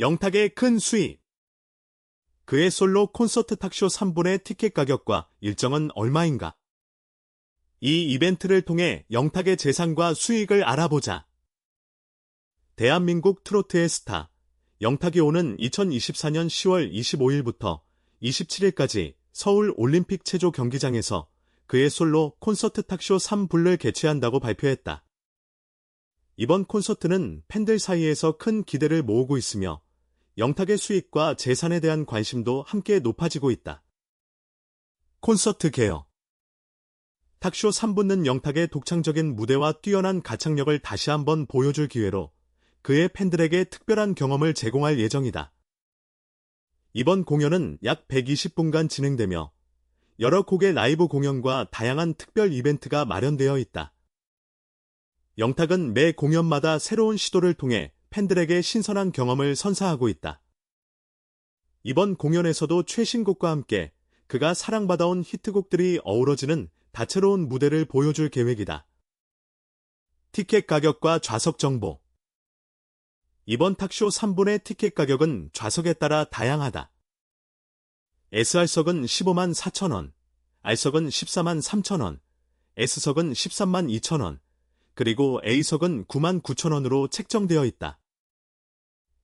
영탁의 큰 수입. 그의 솔로 콘서트 탁쇼 3분의 티켓 가격과 일정은 얼마인가? 이 이벤트를 통해 영탁의 재산과 수익을 알아보자. 대한민국 트로트의 스타, 영탁이 오는 2024년 10월 25일부터 27일까지 서울 올림픽 체조 경기장에서 그의 솔로 콘서트 탁쇼 3불을 개최한다고 발표했다. 이번 콘서트는 팬들 사이에서 큰 기대를 모으고 있으며 영탁의 수익과 재산에 대한 관심도 함께 높아지고 있다. 콘서트 개요 탁쇼 3분는 영탁의 독창적인 무대와 뛰어난 가창력을 다시 한번 보여줄 기회로 그의 팬들에게 특별한 경험을 제공할 예정이다. 이번 공연은 약 120분간 진행되며 여러 곡의 라이브 공연과 다양한 특별 이벤트가 마련되어 있다. 영탁은 매 공연마다 새로운 시도를 통해 팬들에게 신선한 경험을 선사하고 있다. 이번 공연에서도 최신곡과 함께 그가 사랑받아온 히트곡들이 어우러지는 다채로운 무대를 보여줄 계획이다. 티켓 가격과 좌석 정보 이번 탁쇼 3분의 티켓 가격은 좌석에 따라 다양하다. SR석은 15만 4천원, R석은 14만 3천원, S석은 13만 2천원, 그리고 A석은 9만 9천원으로 책정되어 있다.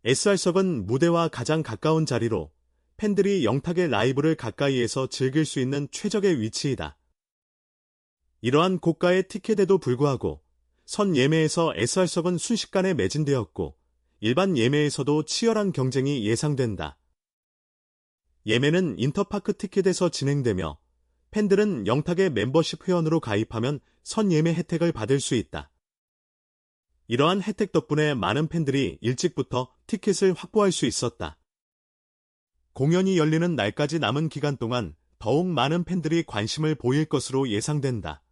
SR석은 무대와 가장 가까운 자리로 팬들이 영탁의 라이브를 가까이에서 즐길 수 있는 최적의 위치이다. 이러한 고가의 티켓에도 불구하고 선 예매에서 SR석은 순식간에 매진되었고 일반 예매에서도 치열한 경쟁이 예상된다. 예매는 인터파크 티켓에서 진행되며 팬들은 영탁의 멤버십 회원으로 가입하면 선 예매 혜택을 받을 수 있다. 이러한 혜택 덕분에 많은 팬들이 일찍부터 티켓을 확보할 수 있었다. 공연이 열리는 날까지 남은 기간 동안 더욱 많은 팬들이 관심을 보일 것으로 예상된다.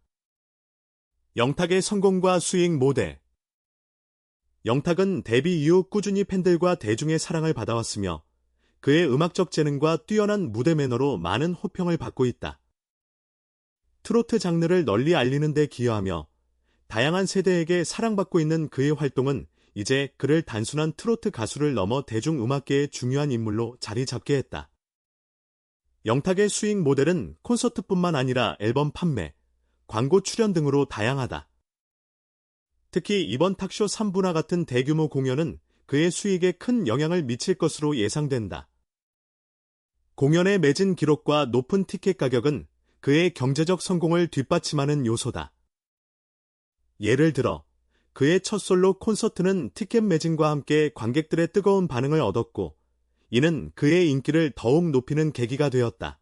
영탁의 성공과 수익 모델 영탁은 데뷔 이후 꾸준히 팬들과 대중의 사랑을 받아왔으며 그의 음악적 재능과 뛰어난 무대 매너로 많은 호평을 받고 있다. 트로트 장르를 널리 알리는 데 기여하며 다양한 세대에게 사랑받고 있는 그의 활동은 이제 그를 단순한 트로트 가수를 넘어 대중음악계의 중요한 인물로 자리 잡게 했다. 영탁의 수익 모델은 콘서트뿐만 아니라 앨범 판매, 광고 출연 등으로 다양하다. 특히 이번 탁쇼 3부나 같은 대규모 공연은 그의 수익에 큰 영향을 미칠 것으로 예상된다. 공연의 매진 기록과 높은 티켓 가격은 그의 경제적 성공을 뒷받침하는 요소다. 예를 들어 그의 첫 솔로 콘서트는 티켓 매진과 함께 관객들의 뜨거운 반응을 얻었고 이는 그의 인기를 더욱 높이는 계기가 되었다.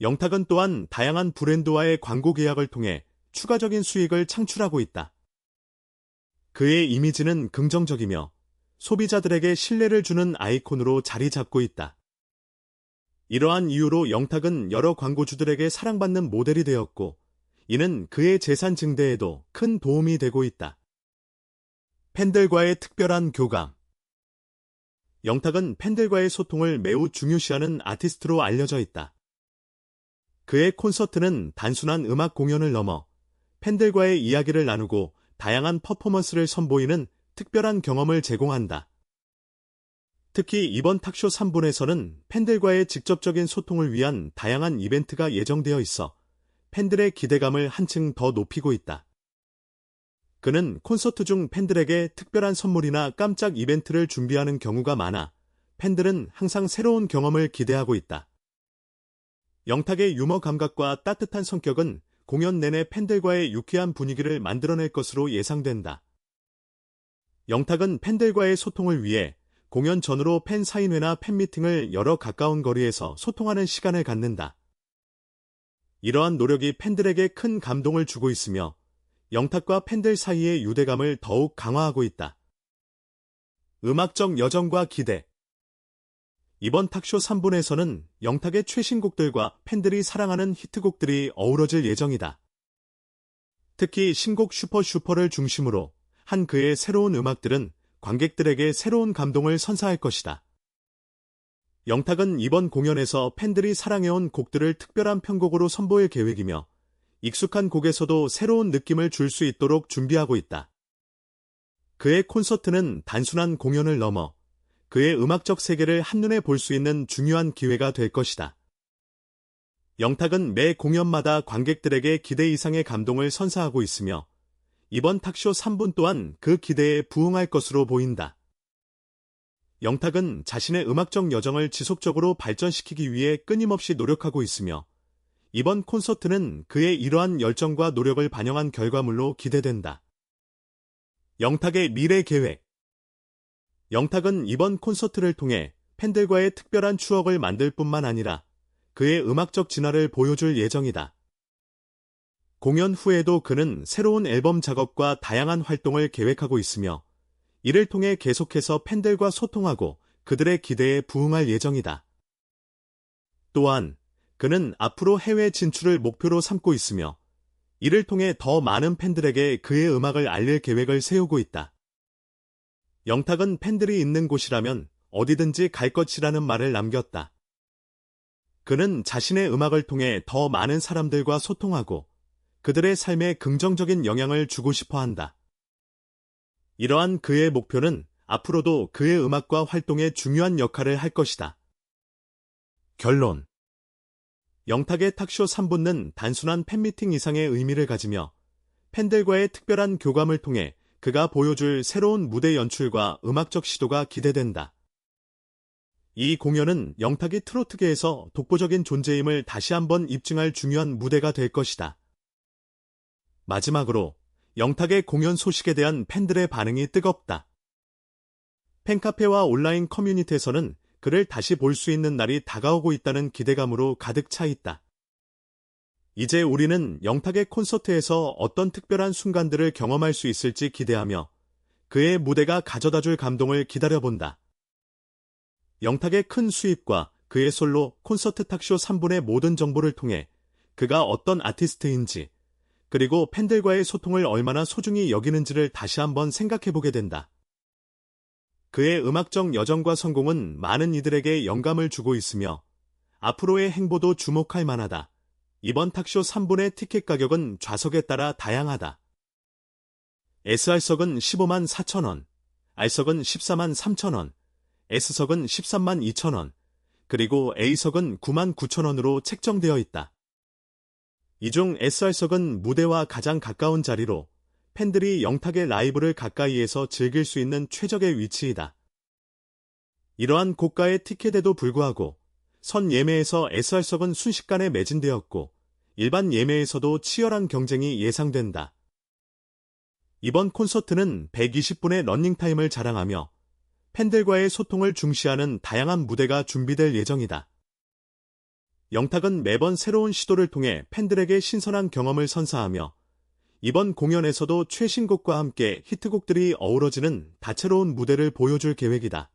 영탁은 또한 다양한 브랜드와의 광고 계약을 통해 추가적인 수익을 창출하고 있다. 그의 이미지는 긍정적이며 소비자들에게 신뢰를 주는 아이콘으로 자리 잡고 있다. 이러한 이유로 영탁은 여러 광고주들에게 사랑받는 모델이 되었고 이는 그의 재산 증대에도 큰 도움이 되고 있다. 팬들과의 특별한 교감 영탁은 팬들과의 소통을 매우 중요시하는 아티스트로 알려져 있다. 그의 콘서트는 단순한 음악 공연을 넘어 팬들과의 이야기를 나누고 다양한 퍼포먼스를 선보이는 특별한 경험을 제공한다. 특히 이번 탁쇼 3분에서는 팬들과의 직접적인 소통을 위한 다양한 이벤트가 예정되어 있어 팬들의 기대감을 한층 더 높이고 있다. 그는 콘서트 중 팬들에게 특별한 선물이나 깜짝 이벤트를 준비하는 경우가 많아 팬들은 항상 새로운 경험을 기대하고 있다. 영탁의 유머 감각과 따뜻한 성격은 공연 내내 팬들과의 유쾌한 분위기를 만들어낼 것으로 예상된다. 영탁은 팬들과의 소통을 위해 공연 전으로 팬 사인회나 팬미팅을 여러 가까운 거리에서 소통하는 시간을 갖는다. 이러한 노력이 팬들에게 큰 감동을 주고 있으며 영탁과 팬들 사이의 유대감을 더욱 강화하고 있다. 음악적 여정과 기대 이번 탁쇼 3분에서는 영탁의 최신곡들과 팬들이 사랑하는 히트곡들이 어우러질 예정이다. 특히 신곡 슈퍼 슈퍼를 중심으로 한 그의 새로운 음악들은 관객들에게 새로운 감동을 선사할 것이다. 영탁은 이번 공연에서 팬들이 사랑해온 곡들을 특별한 편곡으로 선보일 계획이며 익숙한 곡에서도 새로운 느낌을 줄 수 있도록 준비하고 있다. 그의 콘서트는 단순한 공연을 넘어 그의 음악적 세계를 한눈에 볼 수 있는 중요한 기회가 될 것이다. 영탁은 매 공연마다 관객들에게 기대 이상의 감동을 선사하고 있으며 이번 탁쇼 3분 또한 그 기대에 부응할 것으로 보인다. 영탁은 자신의 음악적 여정을 지속적으로 발전시키기 위해 끊임없이 노력하고 있으며 이번 콘서트는 그의 이러한 열정과 노력을 반영한 결과물로 기대된다. 영탁의 미래 계획 영탁은 이번 콘서트를 통해 팬들과의 특별한 추억을 만들 뿐만 아니라 그의 음악적 진화를 보여줄 예정이다. 공연 후에도 그는 새로운 앨범 작업과 다양한 활동을 계획하고 있으며 이를 통해 계속해서 팬들과 소통하고 그들의 기대에 부응할 예정이다. 또한 그는 앞으로 해외 진출을 목표로 삼고 있으며 이를 통해 더 많은 팬들에게 그의 음악을 알릴 계획을 세우고 있다. 영탁은 팬들이 있는 곳이라면 어디든지 갈 것이라는 말을 남겼다. 그는 자신의 음악을 통해 더 많은 사람들과 소통하고 그들의 삶에 긍정적인 영향을 주고 싶어 한다. 이러한 그의 목표는 앞으로도 그의 음악과 활동에 중요한 역할을 할 것이다. 결론 영탁의 탁쇼 3분은 단순한 팬미팅 이상의 의미를 가지며 팬들과의 특별한 교감을 통해 그가 보여줄 새로운 무대 연출과 음악적 시도가 기대된다. 이 공연은 영탁이 트로트계에서 독보적인 존재임을 다시 한번 입증할 중요한 무대가 될 것이다. 마지막으로 영탁의 공연 소식에 대한 팬들의 반응이 뜨겁다. 팬카페와 온라인 커뮤니티에서는 그를 다시 볼 수 있는 날이 다가오고 있다는 기대감으로 가득 차 있다. 이제 우리는 영탁의 콘서트에서 어떤 특별한 순간들을 경험할 수 있을지 기대하며 그의 무대가 가져다 줄 감동을 기다려본다. 영탁의 큰 수입과 그의 솔로 콘서트 탁쇼 3분의 모든 정보를 통해 그가 어떤 아티스트인지 그리고 팬들과의 소통을 얼마나 소중히 여기는지를 다시 한번 생각해보게 된다. 그의 음악적 여정과 성공은 많은 이들에게 영감을 주고 있으며 앞으로의 행보도 주목할 만하다. 이번 탁쇼 3분의 티켓 가격은 좌석에 따라 다양하다. SR석은 15만 4천원, R석은 14만 3천원, S석은 13만 2천원, 그리고 A석은 9만 9천원으로 책정되어 있다. 이 중 SR석은 무대와 가장 가까운 자리로 팬들이 영탁의 라이브를 가까이에서 즐길 수 있는 최적의 위치이다. 이러한 고가의 티켓에도 불구하고 선 예매에서 SR석은 순식간에 매진되었고 일반 예매에서도 치열한 경쟁이 예상된다. 이번 콘서트는 120분의 러닝타임을 자랑하며 팬들과의 소통을 중시하는 다양한 무대가 준비될 예정이다. 영탁은 매번 새로운 시도를 통해 팬들에게 신선한 경험을 선사하며 이번 공연에서도 최신곡과 함께 히트곡들이 어우러지는 다채로운 무대를 보여줄 계획이다.